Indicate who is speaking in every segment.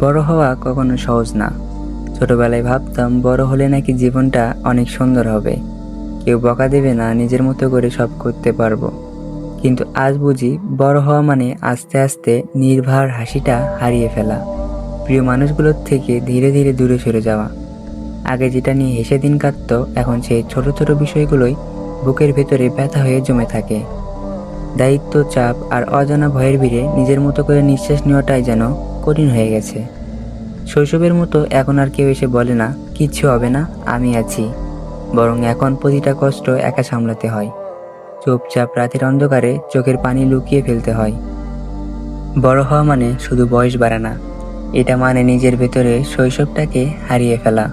Speaker 1: বড় হওয়া কখনো সহজ না। ছোটবেলায় ভাবতাম, বড় হলে নাকি জীবনটা অনেক সুন্দর হবে। কেউ বকা দেবে না, নিজের মতো করে সব করতে পারব। কিন্তু আজ বুঝি, বড় হওয়া মানে আস্তে আস্তে নির্ভার হাসিটা হারিয়ে ফেলা। প্রিয় মানুষগুলোর থেকে ধীরে ধীরে দূরে সরে যাওয়া। আগে যেটা নিয়ে হেসে দিন কাটত, এখন সেই ছোট ছোট বিষয়গুলোই বুকের ভেতরে ব্যথা হয়ে জমে থাকে। দায়িত্ব, চাপ আর অজানা ভয়ের ভিড়ে নিজের মতো করে নিঃশ্বাস নেওয়াটাই যেন কঠিন হয়ে গেছে। শৈশবের মতো এখন আর কেউ এসে বলে না, কিচ্ছু হবে না, আমি আছি। বরং এখন প্রতিটা কষ্ট একা সামলাতে হয়। চুপচাপ রাতের অন্ধকারে চোখের পানি লুকিয়ে ফেলতে হয়। বড় হওয়া মানে শুধু বয়স বাড়া না, এটা মানে নিজের ভেতরে শৈশবটাকে হারিয়ে ফেলা,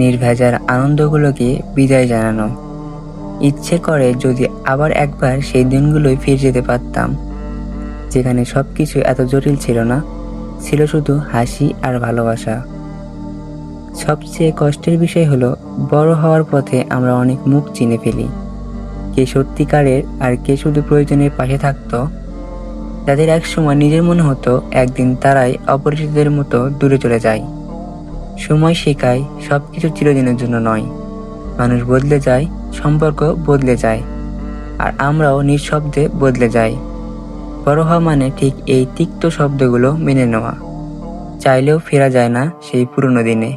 Speaker 1: নির্ভেজার আনন্দগুলোকে বিদায় জানানো। ইচ্ছে করে যদি আবার একবার সেই দিনগুলোই ফিরে যেতে পারতাম, যেখানে সব কিছু এত জটিল ছিল না ছিল শুধু হাসি আর ভালোবাসা। সবচেয়ে কষ্টের বিষয় হলো, বড় হওয়ার পথে আমরা অনেক মুখ চিনে ফেলি। কে সত্যিকারের আর কে শুধু প্রয়োজনের পাশে থাকতো, যাদের একসময় নিজের মনে হতো একদিন তারাই অপরিচিতদের মতো দূরে চলে যায়। সময় শেখায় সব কিছু চিরদিনের জন্য নয়। মানুষ বদলে যায়, সম্পর্ক বদলে যায়, আর আমরাও নিঃশব্দে বদলে যাই। হওয়া মানে ঠিক এই তিক্ত শব্দগুলো মেনে নেওয়া। চাইলেও ফেরা যায় না সেই পুরনো দিনে।